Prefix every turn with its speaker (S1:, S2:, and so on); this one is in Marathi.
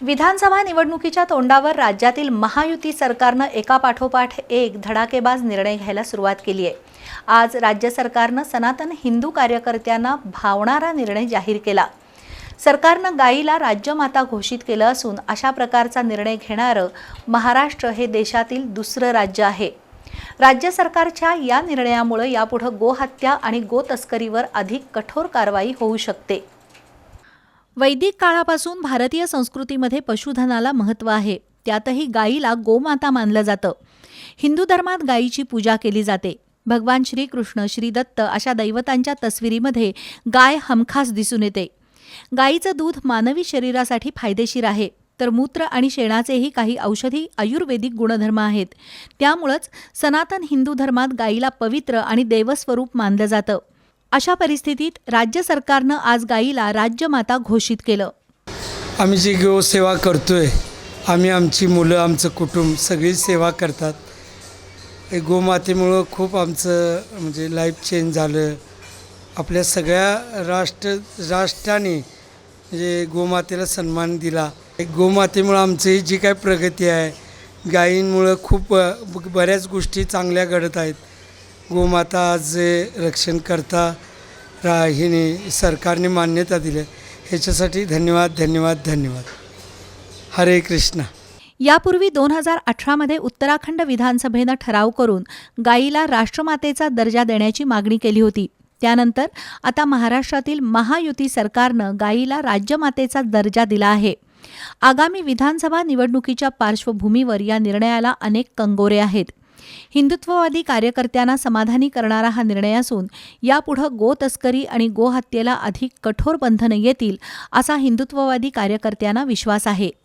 S1: विधानसभा निवडणुकीच्या तोंडावर राज्यातील महायुती सरकारनं एकापाठोपाठ एक धडाकेबाज निर्णय घ्यायला सुरुवात केली आहे आज राज्य सरकारनं सनातन हिंदू कार्यकर्त्यांना भावणारा निर्णय जाहीर केला. सरकारनं गायीला राज्यमाता घोषित केलं असून अशा प्रकारचा निर्णय घेणारं महाराष्ट्र हे देशातील दुसरं राज्य आहे. राज्य सरकारच्या या निर्णयामुळे यापुढं गोहत्या आणि गोतस्करीवर अधिक कठोर कारवाई होऊ शकते. वैदिक काळापासून भारतीय संस्कृतीमध्ये पशुधनाला महत्त्व आहे. त्यातही गायीला गोमाता मानलं जातं. हिंदू धर्मात गायीची पूजा केली जाते. भगवान श्रीकृष्ण श्री दत्त अशा दैवतांच्या तस्विरीमध्ये गाय हमखास दिसून येते. गायीचं दूध मानवी शरीरासाठी फायदेशीर आहे. तर मूत्र आणि शेणाचेही काही औषधी आयुर्वेदिक गुणधर्म आहेत. त्यामुळंच सनातन हिंदू धर्मात गायीला पवित्र आणि देवस्वरूप मानलं जातं. अशा परिस्थितीत राज्य सरकारनं आज गायीला राज्यमाता घोषित केलं.
S2: आम्ही जी गोसेवा करतोय आम्ही आमची मुलं आमचं कुटुंब सगळी सेवा करतात. गोमातेमुळं खूप आमचं म्हणजे लाईफ चेंज झालं. आपल्या सगळ्या राष्ट्र राष्ट्राने म्हणजे गोमातेला सन्मान दिला. गोमातेमुळं आमची जी काय प्रगती आहे गायींमुळं खूप बऱ्याच गोष्टी चांगल्या घडत आहेत. गोमाताचे रक्षण करता रा हिने सरकारने मान्यता दिली. ह्याच्यासाठी धन्यवाद धन्यवाद धन्यवाद. हरे कृष्ण.
S1: यापूर्वी दोन हजार अठरामध्ये उत्तराखंड विधानसभेनं ठराव करून गायीला राष्ट्रमातेचा दर्जा देण्याची मागणी केली होती. त्यानंतर आता महाराष्ट्रातील महायुती सरकारनं गायीला राज्यमातेचा दर्जा दिला आहे. आगामी विधानसभा निवडणुकीच्या पार्श्वभूमीवर या निर्णयाला अनेक कंगोरे आहेत. हिंदुत्ववादी कार्यकर्त्यांना समाधानी करणारा हा निर्णय असून यापुढं गो तस्करी आणि गोहत्येला अधिक कठोर बंधनं येतील असा हिंदुत्ववादी कार्यकर्त्यांना विश्वास आहे.